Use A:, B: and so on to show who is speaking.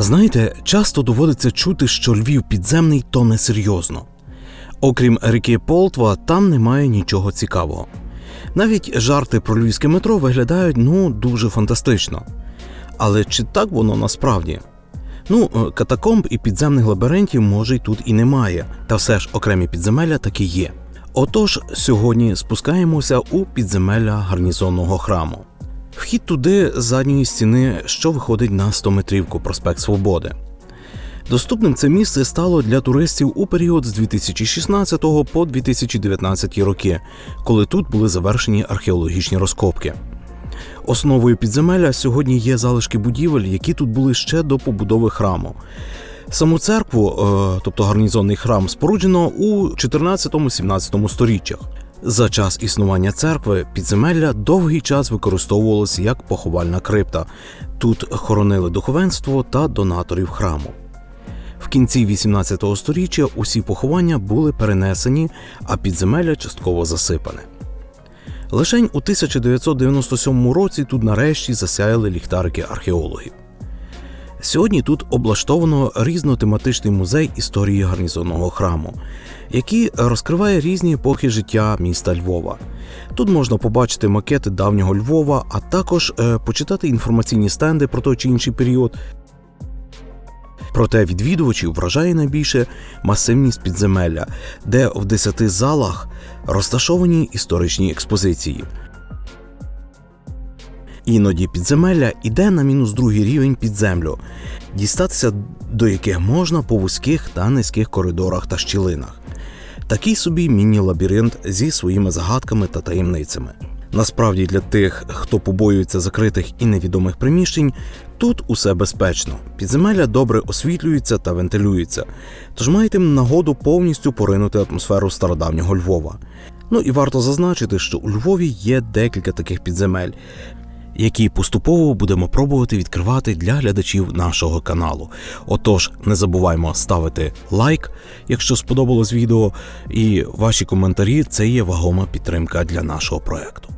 A: Знаєте, часто доводиться чути, що Львів підземний то несерйозно. Окрім ріки Полтва, там немає нічого цікавого. Навіть жарти про львівське метро виглядають ну дуже фантастично. Але чи так воно насправді? Ну, е, катакомб і підземних лабіринтів може й тут і немає, та все ж окремі підземелля таки є. Отож, сьогодні спускаємося у підземелля гарнізонного храму. Вхід туди з задньої стіни, що виходить на 100-метрівку проспект Свободи. Доступним це місце стало для туристів у період з 2016 по 2019 роки, коли тут були завершені археологічні розкопки. Основою підземелля сьогодні є залишки будівель, які тут були ще до побудови храму. Саму церкву, е, тобто гарнізонний храм, споруджено у 14-17 сторіччях. За час існування церкви підземелля довгий час використовувалося як поховальна крипта. Тут хоронили духовенство та донаторів храму. В кінці 18 століття усі поховання були перенесені, а підземелля частково засипане. Лишень у 1997 році тут нарешті засяяли ліхтарики археологів. Сьогодні тут облаштовано різнотематичний музей історії гарнізонного храму, який розкриває різні епохи життя міста Львова. Тут можна побачити макети давнього Львова, а також е, почитати інформаційні стенди про той чи інший період. Проте відвідувачів вражає найбільше масивність підземелля, де в 10 залах розташовані історичні експозиції. Іноді підземелля іде на мінус другий рівень під землю, дістатися до яких можна по вузьких та низьких коридорах та щілинах. Такий собі міні-лабіринт зі своїми загадками та таємницями. Насправді для тих, хто побоюється закритих і невідомих приміщень, тут усе безпечно. Підземелля добре освітлюється та вентилюється, тож маєте нагоду повністю поринути атмосферу стародавнього Львова. Ну і варто зазначити, що у Львові є декілька таких підземель, які поступово будемо пробувати відкривати для глядачів нашого каналу. Отож, не забуваймо ставити лайк, якщо сподобалось відео, і ваші коментарі це є вагома підтримка для нашого проекту.